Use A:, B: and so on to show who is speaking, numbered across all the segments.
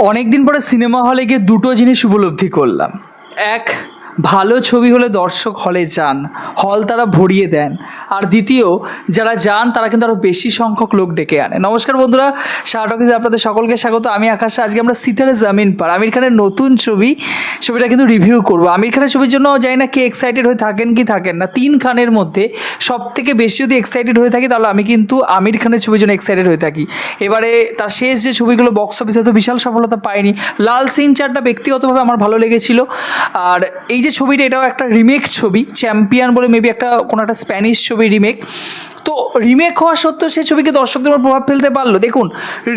A: অনেক দিন পরে সিনেমা হলে গিয়ে দুটো জিনিস উপলব্ধি করলাম। এক ভালো ছবি হলে দর্শক হলে যান, হল তারা ভরিয়ে দেন। আর দ্বিতীয়, যারা যান, তারা কিন্তু আরও বেশি সংখ্যক লোক ডেকে আনে। নমস্কার বন্ধুরা শাহটকিজে আপনাদের সকলকে স্বাগত। আমি আকাশ আজকে আমরা সিতারে জামিন পার। আমির খানের নতুন ছবি, ছবিটা কিন্তু রিভিউ করব। আমির খানের ছবির জন্য জানি না কে এক্সাইটেড হয়ে থাকেন কি থাকেন না। তিন খানের মধ্যে সব থেকে বেশি যদি এক্সাইটেড হয়ে থাকি, তাহলে আমি কিন্তু আমির খানের ছবির জন্য এক্সাইটেড হয়ে থাকি। এবারে তার শেষ যে ছবিগুলো বক্স অফিসে তো বিশাল সফলতা পায়নি লাল সিং চারটা ব্যক্তিগতভাবে আমার ভালো লেগেছিল। আর এই যে ছবিটা, এটাও একটা রিমেক ছবি চ্যাম্পিয়ন বলে মেবি একটা, কোনো একটা স্প্যানিশ ছবি রিমেক তো রিমেক হওয়া সত্ত্বেও সেই ছবিকে দর্শকদের উপর প্রভাব ফেলতে পারল। দেখুন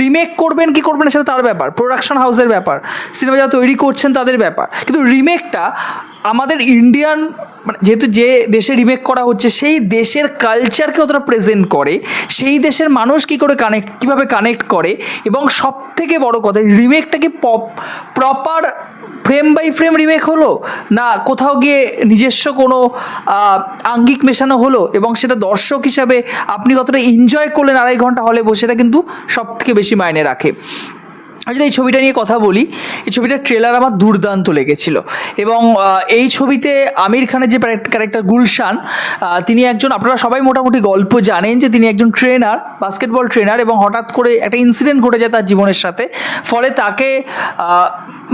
A: রিমেক করবেন কি করবেন সেটা তার ব্যাপার প্রোডাকশন হাউসের ব্যাপার সিনেমা যারা তৈরি করছেন তাদের ব্যাপার। কিন্তু রিমেকটা আমাদের ইন্ডিয়ান মানে যেহেতু যে দেশে রিমেক করা হচ্ছে, সেই দেশের কালচারকে অতটা প্রেজেন্ট করে, সেই দেশের মানুষ কী করে কানেক্ট কীভাবে কানেক্ট করে, এবং সব থেকে বড় কথা রিমেকটাকে pop proper frame by frame remake হলো? না কোথাও গিয়ে নিজস্ব কোনো আঙ্গিক মেশানো হলো? এবং সেটা দর্শক হিসাবে আপনি কতটা এনজয় করলেন আড়াই ঘণ্টা হলে বসে, সেটা কিন্তু সব থেকে বেশি মায়নে রাখে। আমি যদি এই ছবিটা নিয়ে কথা বলি, এই ছবিটার ট্রেলার আমার দুর্দান্ত লেগেছিল। এবং এই ছবিতে আমির খানের যে ক্যারেক্টার গুলশান তিনি একজন, আপনারা সবাই মোটামুটি গল্প জানেন যে তিনি একজন ট্রেনার বাস্কেটবল ট্রেনার এবং হঠাৎ করে একটা ইনসিডেন্ট ঘটে যায় তার জীবনের সাথে। ফলে তাকে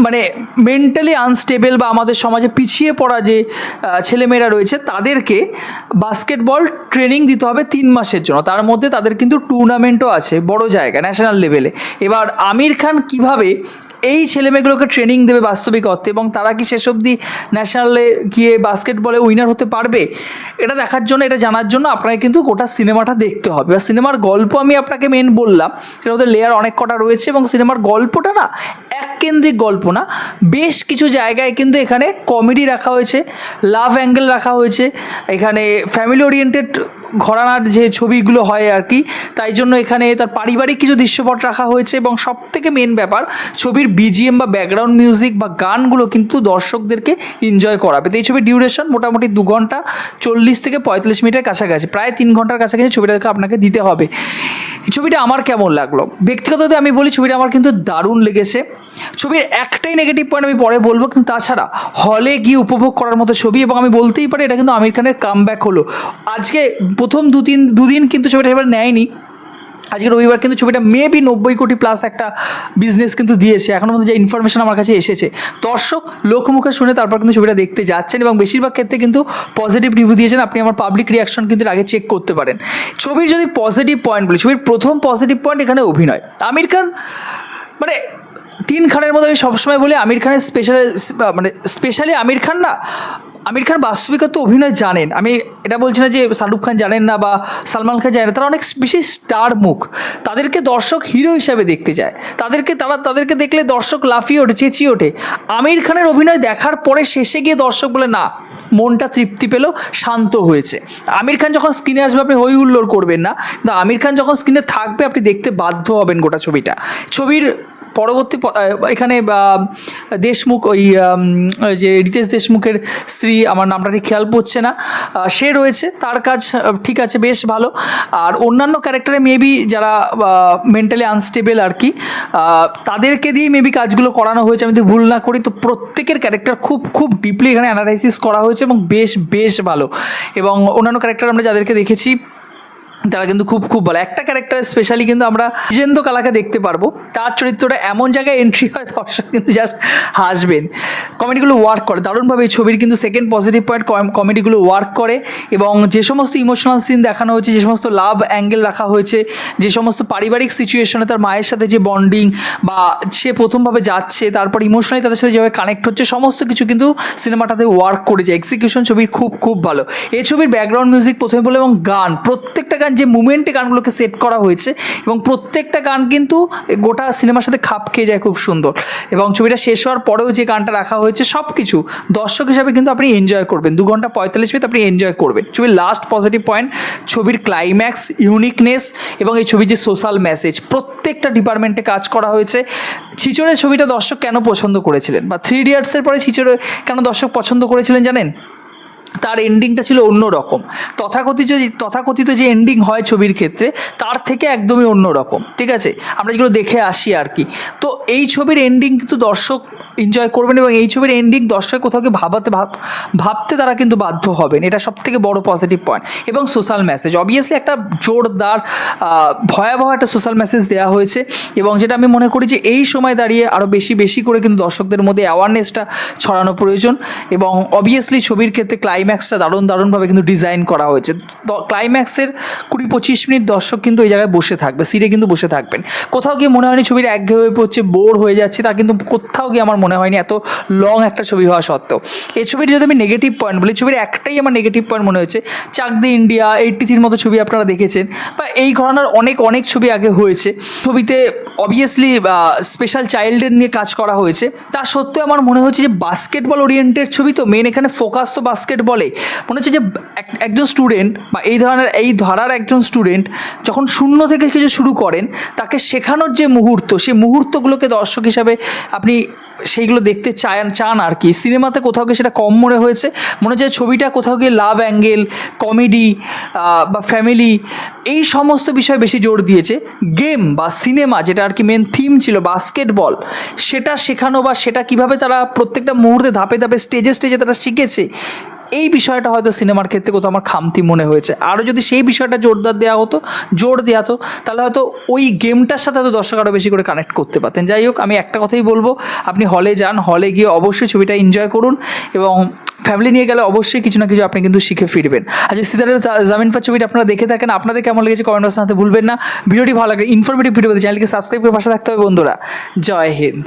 A: মানে মেন্টালি আনস্টেবল বা আমাদের সমাজে পিছিয়ে পড়া যে ছেলেমেয়েরা রয়েছে, তাদেরকে বাস্কেটবল ট্রেনিং দিতে হবে তিন মাসের জন্য। তার মধ্যে তাদের কিন্তু টুর্নামেন্টও আছে, বড় জায়গা ন্যাশনাল লেভেলে এবার আমির খান কীভাবে এই ছেলেমেয়েগুলোকে ট্রেনিং দেবে বাস্তবিক অর্থে এবং তারা কি শেষ অবধি ন্যাশনালে গিয়ে বাস্কেটবলে উইনার হতে পারবে? এটা দেখার জন্য, এটা জানার জন্য আপনাকে কিন্তু গোটা সিনেমাটা দেখতে হবে। বা সিনেমার গল্প আমি আপনাকে মেন বললাম সেটা মধ্যে লেয়ার অনেক কটা রয়েছে এবং সিনেমার গল্পটা না এক কেন্দ্রিক গল্প না, বেশ কিছু জায়গায় কিন্তু এখানে কমেডি রাখা হয়েছে লাভ অ্যাঙ্গেল রাখা হয়েছে, এখানে ফ্যামিলি ওরিয়েন্টেড ঘরানার যে ছবিগুলো হয় আর কি, তাই জন্য এখানে তার পারিবারিক কিছু দৃশ্যপট রাখা হয়েছে এবং সব থেকে মেন ব্যাপার, ছবির বিজিএম বা ব্যাকগ্রাউন্ড মিউজিক বা গানগুলো কিন্তু দর্শকদেরকে এনজয় করাবে। তো এই ছবির ডিউরেশন মোটামুটি দু ঘণ্টা চল্লিশ থেকে পঁয়তাল্লিশ মিনিটের কাছাকাছি, প্রায় তিন ঘণ্টার কাছাকাছি ছবিটাকে আপনাকে দিতে হবে। এই ছবিটা আমার কেমন লাগল? ব্যক্তিগত আমি বলি, ছবিটা আমার কিন্তু দারুণ লেগেছে। ছবির একটাই নেগেটিভ পয়েন্ট আমি পরে বলব, কিন্তু তাছাড়া হলে গিয়ে উপভোগ করার মতো ছবি এবং আমি বলতেই পারি এটা কিন্তু আমির খানের কাম হলো। আজকে প্রথম দু তিন দুদিন কিন্তু ছবিটা এবার নেয়নি। আজকে রবিবার কিন্তু ছবিটা মেবি নব্বই কোটি প্লাস একটা বিজনেস কিন্তু দিয়েছে। এখনও মধ্যে যে ইনফরমেশন আমার কাছে এসেছে। দর্শক লোকমুখে শুনে তারপর কিন্তু ছবিটা দেখতে যাচ্ছেন এবং বেশিরভাগ ক্ষেত্রে কিন্তু পজিটিভ রিভিউ দিয়েছেন। আপনি আমার পাবলিক রিয়াকশন কিন্তু আগে চেক করতে পারেন। ছবির যদি পজিটিভ পয়েন্ট বলি, ছবির প্রথম পজিটিভ পয়েন্ট এখানে অভিনয়। আমির খান মানে তিন খানের মধ্যে আমি সবসময় বলি আমির খানের স্পেশাল মানে স্পেশালি আমির খান না, আমির খান বাস্তবিকত অভিনয় জানেন। আমি এটা বলছি না যে শাহরুখ খান জানেন না বা সালমান খান জানেন না, তারা অনেক বেশি স্টার মুখ। তাদেরকে দর্শক হিরো হিসাবে দেখতে যায় তাদেরকে, তারা, তাদেরকে দেখলে দর্শক লাফিয়ে ওঠে, চেঁচিয়ে ওঠে। আমির খানের অভিনয় দেখার পরে শেষে গিয়ে দর্শক বলে, না, মনটা তৃপ্তি পেল, শান্ত হয়েছে। আমির খান যখন স্ক্রিনে আসবে, আপনি হই হুল্লোড় করবেন না। কিন্তু আমির খান যখন স্ক্রিনে থাকবে, আপনি দেখতে বাধ্য হবেন গোটা ছবিটা। ছবির পরবর্তী এখানে দেশমুখ, ওই যে রিতেশ দেশমুখের স্ত্রী, আমার নামটা ঠিক খেয়াল পড়ছে না সে রয়েছে, তার কাজ ঠিক আছে, বেশ ভালো। আর অন্যান্য ক্যারেক্টারে মেবি যারা মেন্টালি আনস্টেবল আর কি তাদেরকে দিয়ে মেবি কাজগুলো করানো হয়েছে, আমি যদি ভুল না করি, তো প্রত্যেকের ক্যারেক্টার খুব খুব ডিপলি এখানে অ্যানালাইসিস করা হয়েছে এবং বেশ বেশ ভালো। এবং অন্যান্য ক্যারেক্টার আমরা যাদেরকে দেখেছি তারা কিন্তু খুব খুব ভালো। একটা ক্যারেক্টার স্পেশালি কিন্তু আমরা জিজেন্দ্র কালাকে দেখতে পারব। তার চরিত্রটা এমন জায়গায় এন্ট্রি হয়, দর্শক কিন্তু জাস্ট হাসবেন। কমেডিগুলো ওয়ার্ক করে। দারুণভাবে এই ছবির কিন্তু সেকেন্ড পজিটিভ পয়েন্ট কমেডিগুলো ওয়ার্ক করে এবং যে সমস্ত ইমোশনাল সিন দেখানো হয়েছে, যে সমস্ত লাভ অ্যাঙ্গেল রাখা হয়েছে, যে সমস্ত পারিবারিক সিচুয়েশনে তার মায়ের সাথে যে বন্ডিং বা সে প্রথমভাবে যাচ্ছে, তারপর ইমোশনালি তাদের সাথে যেভাবে কানেক্ট হচ্ছে, সমস্ত কিছু কিন্তু সিনেমাটাতে ওয়ার্ক করে যায়। এক্সিকিউশন ছবির খুব খুব ভালো। এই ছবির ব্যাকগ্রাউন্ড মিউজিক প্রথমে বলে এবং গান। প্রত্যেকটা গান যে মুমেন্টে গানগুলোকে সেট করা হয়েছে এবং প্রত্যেকটা গান কিন্তু গোটা সিনেমার সাথে খাপ খেয়ে যায় খুব সুন্দর। এবং ছবিটা শেষ হওয়ার পরেও যে গানটা রাখা হয়েছে সব কিছু দর্শক হিসাবে কিন্তু আপনি এনজয় করবেন। দু ঘণ্টা পঁয়তাল্লিশ মিনিট আপনি এনজয় করবেন। ছবির লাস্ট পজিটিভ পয়েন্ট ছবির ক্লাইম্যাক্স ইউনিকনেস এবং এই ছবির যে সোশ্যাল মেসেজ প্রত্যেকটা ডিপার্টমেন্টে কাজ করা হয়েছে। ছিচড়ের ছবিটা দর্শক কেন পছন্দ করেছিলেন? বা থ্রি ইডিয়ার্সের পরে ছিচড়ে কেন দর্শক পছন্দ করেছিলেন জানেন? তার এন্ডিংটা ছিল অন্য রকম তথাকথিত যে তথাকথিত যে এন্ডিং হয় ছবির ক্ষেত্রে, তার থেকে একদমই অন্য রকম ঠিক আছে? আমরা যেগুলো দেখে আসি আর কি। তো এই ছবির এন্ডিং কিন্তু দর্শক এনজয় করবেন এবং এই ছবির এন্ডিং দর্শক কোথাও ভাবাতে ভাব, ভাবতে তারা কিন্তু বাধ্য হবেন। এটা সব থেকে বড় পজিটিভ পয়েন্ট এবং সোশ্যাল মেসেজ অবভিয়াসলি একটা জোরদার ভয়াবহ একটা সোশ্যাল মেসেজ দেওয়া হয়েছে এবং যেটা আমি মনে করি যে এই সময় দাঁড়িয়ে আরও বেশি বেশি করে কিন্তু দর্শকদের মধ্যে অ্যাওয়ারনেসটা ছড়ানো প্রয়োজন এবং অবভিয়াসলি ছবির ক্ষেত্রে ক্লাইম্যাক্সটা দারুণ, দারুণভাবে কিন্তু ডিজাইন করা হয়েছে। ক্লাইম্যাক্সের কুড়ি, পঁচিশ মিনিট দর্শক কিন্তু ওই জায়গায় বসে থাকবে সিটে কিন্তু বসে থাকবেন। কোথাও গিয়ে মনে হয়নি ছবিটা একঘেয়ে হয়ে পড়ছে বোর হয়ে যাচ্ছে, তা কিন্তু কোথাও গিয়ে আমার মনে হয়নি, এত লং একটা ছবি হওয়া সত্ত্বেও। এই ছবির যদি আমি নেগেটিভ পয়েন্ট বলি, ছবির একটাই আমার নেগেটিভ পয়েন্ট মনে হয়েছে চাক দি ইন্ডিয়া এইটটি থ্রির মতো ছবি আপনারা দেখেছেন, বা এই ঘরানার অনেক অনেক ছবি আগে হয়েছে। ছবিতে অবভিয়াসলি স্পেশাল চাইল্ডের নিয়ে কাজ করা হয়েছে। তা সত্ত্বেও আমার মনে হচ্ছে যে বাস্কেটবল ওরিয়েন্টেড ছবি তো মেন এখানে ফোকাস তো বাস্কেটবলে মনে হচ্ছে যে এক- একজন স্টুডেন্ট বা এই ধরনের, এই ধারার একজন স্টুডেন্ট যখন শূন্য থেকে কিছু শুরু করেন, তাকে শেখানোর যে মুহূর্ত সেই মুহূর্তগুলোকে দর্শক হিসাবে আপনি সেইগুলো দেখতে চায়, চান আর কি। সিনেমাতে কোথাও গিয়ে সেটা কম মনে হয়েছে। মনে হচ্ছে ছবিটা কোথাও গিয়ে লাভ অ্যাঙ্গেল, কমেডি বা ফ্যামিলি, এই সমস্ত বিষয়ে বেশি জোর দিয়েছে। গেম বা সিনেমা যেটা আর কি মেন থিম ছিল বাস্কেটবল সেটা শেখানো বা সেটা কীভাবে তারা প্রত্যেকটা মুহূর্তে ধাপে ধাপে স্টেজে স্টেজে তারা শিখেছে এই বিষয়টা হয়তো সিনেমার ক্ষেত্রে কোথাও আমার খামতি মনে হয়েছে। আরও যদি সেই বিষয়টা জোরদার দেওয়া হতো, জোর দেওয়া হতো, তাহলে হয়তো ওই গেমটার সাথে হয়তো দর্শক আরও বেশি করে কানেক্ট করতে পারতেন। যাই হোক, আমি একটা কথাই বলব, আপনি হলে যান, হলে গিয়ে অবশ্যই ছবিটা এনজয় করুন এবং ফ্যামিলি নিয়ে গেলে অবশ্যই কিছু না কিছু আপনি কিন্তু শিখে ফিরবেন। আচ্ছা সিতারের জা- জামিন পার ছবিটা আপনারা দেখে থাকেন। আপনাদের কেমন লেগেছে কমেন্ট বক্সে ভুলবেন না। ভিডিওটি ভালো লাগে ইনফরমেটিভ ভিডিও চ্যানেলকে সাবস্ক্রাইব করে পাশে থাকতে হবে বন্ধুরা। জয় হিন্দ।